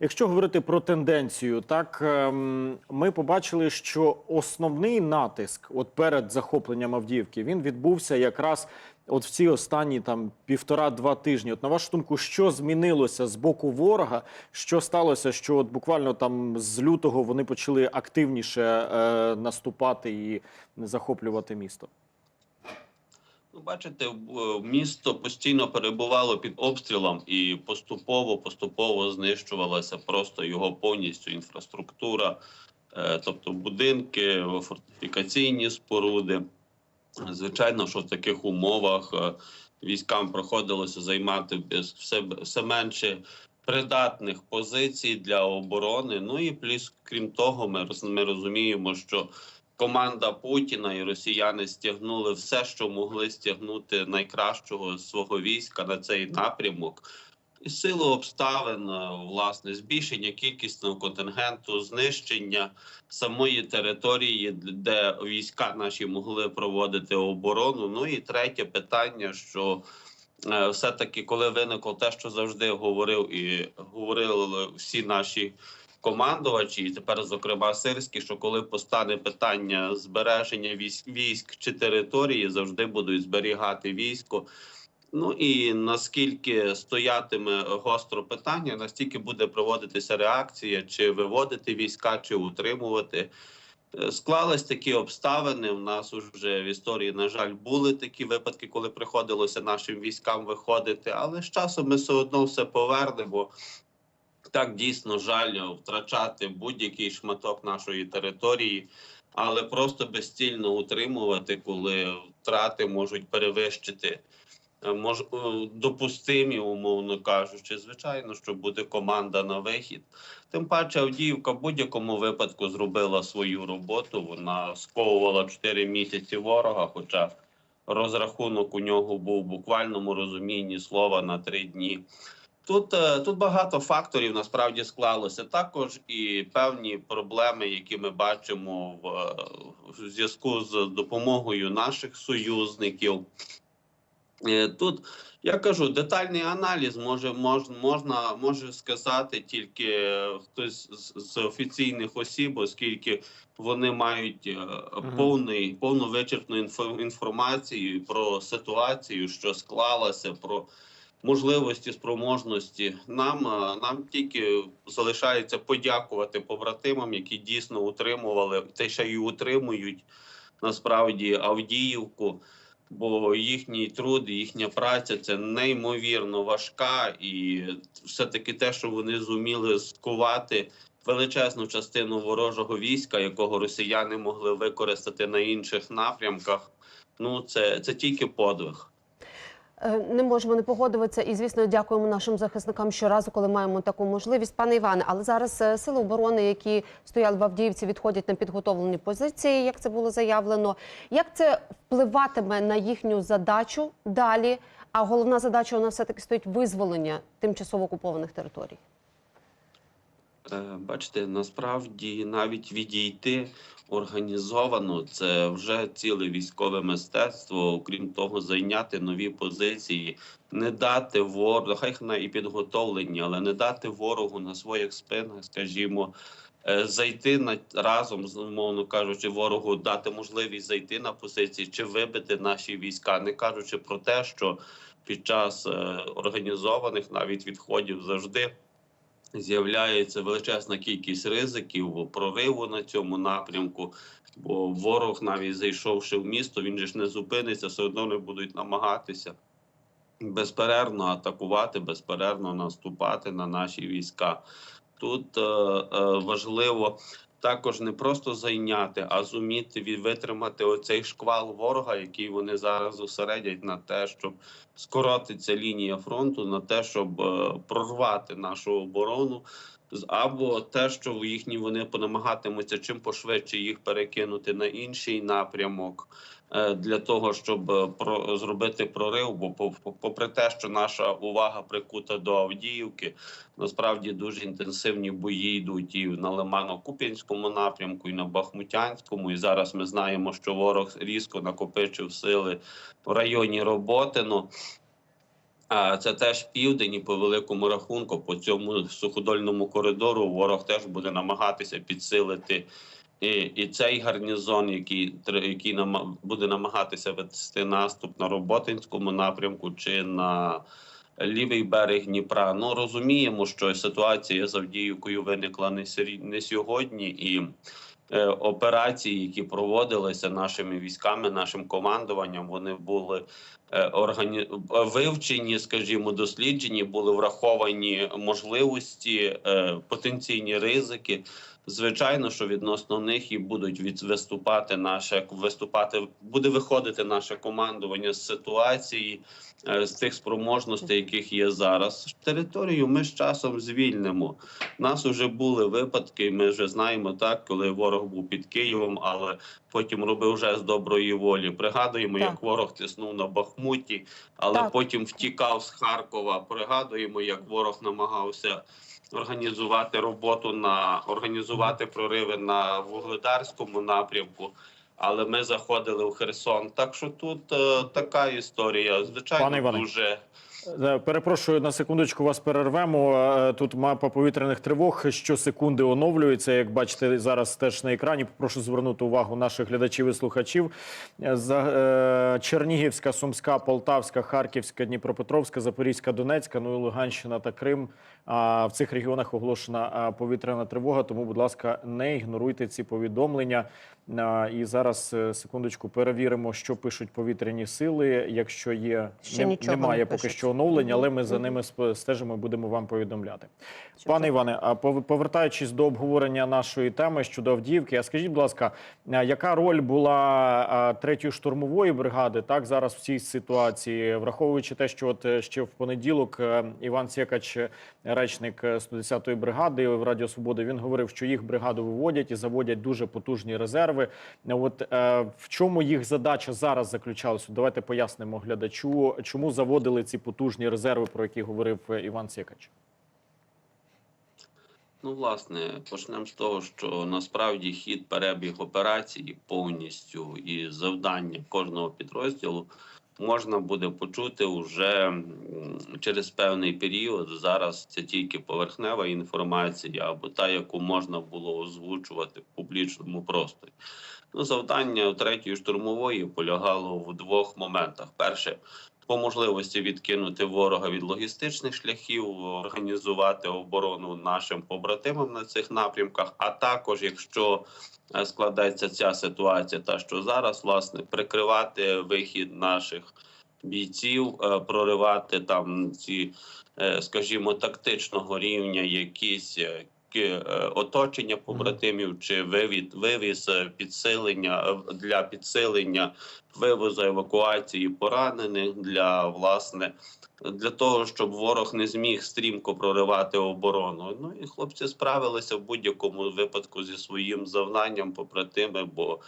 Якщо говорити про тенденцію, так ем, ми побачили, що основний натиск, от перед захопленням Авдіївки, він відбувся якраз от в ці останні там півтора-два тижні. От на вашу думку, що змінилося з боку ворога? Що сталося? Що от буквально там з лютого вони почали активніше е, наступати і захоплювати місто? Ну, бачите, в- місто постійно перебувало під обстрілом і поступово поступово знищувалася просто його повністю інфраструктура, е, тобто будинки, фортифікаційні споруди. Звичайно, що в таких умовах е, військам приходилося займати все, все менше придатних позицій для оборони. Ну і плюс, крім того, ми, ми розуміємо, що команда Путіна і росіяни стягнули все, що могли стягнути найкращого свого війська на цей напрямок. І силу обставин, е, власне, збільшення кількісного контингенту, знищення самої території, де війська наші могли проводити оборону. Ну і третє питання, що е, все-таки, коли виникло те, що завжди говорив і говорили всі наші командувачі, і тепер, зокрема, сирські, що коли постане питання збереження військ, військ чи території, завжди будуть зберігати військо. Ну і наскільки стоятиме гостро питання, настільки буде проводитися реакція, чи виводити війська, чи утримувати. Е, Склались такі обставини. У нас уже в історії, на жаль, були такі випадки, коли приходилося нашим військам виходити, але з часом ми все одно все повернемо. Так дійсно жаль втрачати будь-який шматок нашої території, але просто безцільно утримувати, коли втрати можуть перевищити е, мож, е, допустимі, умовно кажучи. Звичайно, що буде команда на вихід. Тим паче Авдіївка в будь-якому випадку зробила свою роботу. Вона сковувала 4 місяці ворога, хоча розрахунок у нього був в буквальному розумінні слова на 3 дні. Тут, е, тут багато факторів насправді склалося. Також і певні проблеми, які ми бачимо в, е, в зв'язку з допомогою наших союзників. Е, Тут я кажу, детальний аналіз може мож, можна може сказати тільки хтось з, з офіційних осіб, оскільки вони мають повний повну вичерпну інфо- інформацію про ситуацію, що склалася, про можливості, спроможності. Нам е, нам тільки залишається подякувати побратимам, які дійсно утримували та ще й утримують насправді Авдіївку. Бо їхній труд, їхня праця це неймовірно важка, і все-таки те, що вони зуміли скувати величезну частину ворожого війська, якого росіяни могли використати на інших напрямках. Ну це, це тільки подвиг. Е, Не можемо не погодитися і, звісно, дякуємо нашим захисникам щоразу, коли маємо таку можливість. Пане Іване, але зараз е, сили оборони, які стояли в Авдіївці, відходять на підготовлені позиції, як це було заявлено. Як це впливатиме на їхню задачу далі? А головна задача у нас все таки стоїть визволення тимчасово окупованих територій. Е, Бачите, насправді навіть відійти організовано це вже ціле військове мистецтво. Окрім того, зайняти нові позиції, не дати ворогу, хай на і підготовлені, але не дати ворогу на своїх спинах, скажімо. е, Зайти на разом з умовно кажучи, ворогу дати можливість зайти на позиції чи вибити наші війська, не кажучи про те, що під час е, організованих навіть відходів завжди з'являється величезна кількість ризиків прориву на цьому напрямку. Бо ворог, навіть зайшовши в місто, він же ж не зупиниться, все одно не будуть намагатися безперервно атакувати, безперервно наступати на наші війська. Тут е, е, важливо також не просто зайняти, а зуміти витримати оцей шквал ворога, який вони зараз зосередять на те, щоб скоротиться лінія фронту, на те, щоб е, прорвати нашу оборону. Або те, що їхні вони намагатимуться чим пошвидше їх перекинути на інший напрямок для того, щоб е, зробити прорив. Бо по- по- попри те, що наша увага прикута до Авдіївки, насправді дуже інтенсивні бої йдуть і на Лимано-Куп'янському напрямку, і на Бахмутянському. І зараз ми знаємо, що ворог різко накопичив сили в районі Роботино. А це теж південь і по великому рахунку, по цьому суходольному коридору ворог теж буде намагатися підсилити і, і цей гарнізон, який, який нама- буде намагатися вести наступ на Роботинському напрямку чи на лівий берег Дніпра. Ну розуміємо, що ситуація з Авдіївкою виникла не, не сьогодні і. е, Операції, які проводилися нашими військами, нашим командуванням, вони були е, органі... вивчені, скажімо, досліджені, були враховані можливості, е, потенційні ризики. Звичайно, що відносно них і будуть від... виступати наше виступати, буде виходити наше командування з ситуації, е, з тих спроможностей, яких є зараз. Територію ми з часом звільнимо. У нас вже були випадки. Ми вже знаємо так, коли ворог був під Києвом, але потім робив вже з доброї волі. Пригадуємо, Так. як ворог тиснув на Бахмуті, але Так. потім втікав з Харкова. Пригадуємо, як ворог намагався. Організувати роботу на організувати прориви на вугледарському напрямку, але ми заходили в Херсон. Так що тут е, така історія. Звичайно, Пане Іване. дуже Е, Перепрошую на секундочку, вас перервемо. Е, Тут мапа повітряних тривог щосекунди оновлюється. Як бачите, зараз теж на екрані. Прошу звернути увагу наших глядачів і слухачів. Е, Чернігівська, Сумська, Полтавська, Харківська, Дніпропетровська, Запорізька, Донецька, ну і Луганщина та Крим. А в цих регіонах оголошена повітряна тривога. Тому, будь ласка, не ігноруйте ці повідомлення. І зараз е, секундочку перевіримо, що пишуть повітряні сили. Якщо є Ще нічого немає не поки пишуть. що оновлень, але ми за ними стежимо і будемо вам повідомляти. Чудово. Пане Іване, а пов- повертаючись до обговорення нашої теми щодо Авдіївки, а скажіть, будь ласка, а яка роль була третьої штурмової бригади так зараз в цій ситуації, враховуючи те, що от е, ще в понеділок е, Іван Сєкач, е, речник е, 110-ї бригади в Радіо Свободи, він говорив, що їх бригаду виводять і заводять дуже потужні резерви. От е, в чому їх задача зараз заключалася? Давайте пояснимо глядачу, чому заводили ці потужні резерви, про які говорив е, Іван Сєкач. Ну, власне, почнемо з того, що насправді хід перебіг операції повністю і завдання кожного підрозділу можна буде почути вже через певний період. Зараз це тільки поверхнева інформація або та, яку можна було озвучувати в публічному просторі. Ну, завдання третьої штурмової полягало в двох моментах: перше по можливості відкинути ворога від логістичних шляхів, організувати оборону нашим побратимам на цих напрямках. А також, якщо е, складається ця ситуація, та що зараз власне прикривати вихід наших бійців, е, проривати там ці, е, скажімо, тактичного рівня якісь. Е, ки- е, Оточення побратимів чи вивід, вивіз е, підсилення е, для підсилення вивозу евакуації поранених для власне для того, щоб ворог не зміг стрімко проривати оборону. Ну і хлопці справилися в будь-якому випадку зі своїм завданням, побратими, бо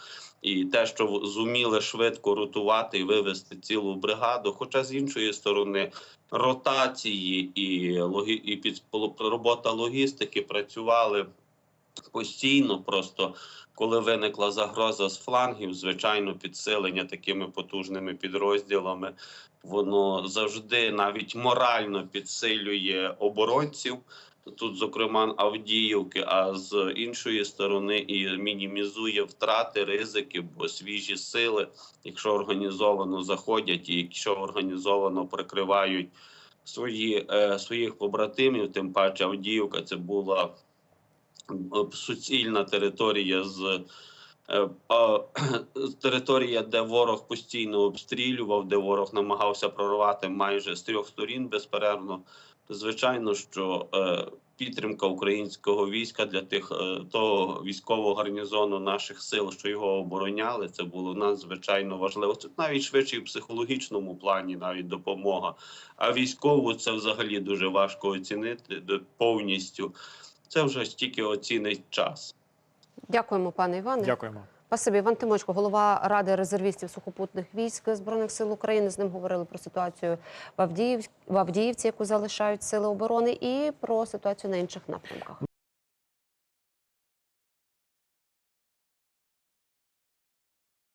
і те, що зуміли швидко ротувати і вивести цілу бригаду. Хоча з іншої сторони ротації і логі і під робота логістики працювали постійно. Просто коли виникла загроза з флангів, звичайно, підсилення такими потужними підрозділами, воно завжди навіть морально підсилює оборонців. Тут, зокрема, Авдіївки, а з іншої сторони і мінімізує втрати, ризики, бо свіжі сили, якщо організовано заходять, і якщо організовано прикривають свої, е, своїх побратимів, тим паче Авдіївка це була суцільна територія з е, територія, де ворог постійно обстрілював, де ворог намагався прорвати майже з трьох сторін безперервно. Звичайно, що е, підтримка українського війська для тих е, того військового гарнізону наших сил, що його обороняли, це було надзвичайно важливо. Це навіть швидше в психологічному плані, навіть допомога. А військову це взагалі дуже важко оцінити повністю. Це вже стільки оцінить час. Дякуємо, пане Іване. Дякуємо. Пасибі Іван Тимочко, голова Ради резервістів сухопутних військ Збройних сил України. З ним говорили про ситуацію в, Авдіїв... в Авдіївці, яку залишають сили оборони, і про ситуацію на інших напрямках.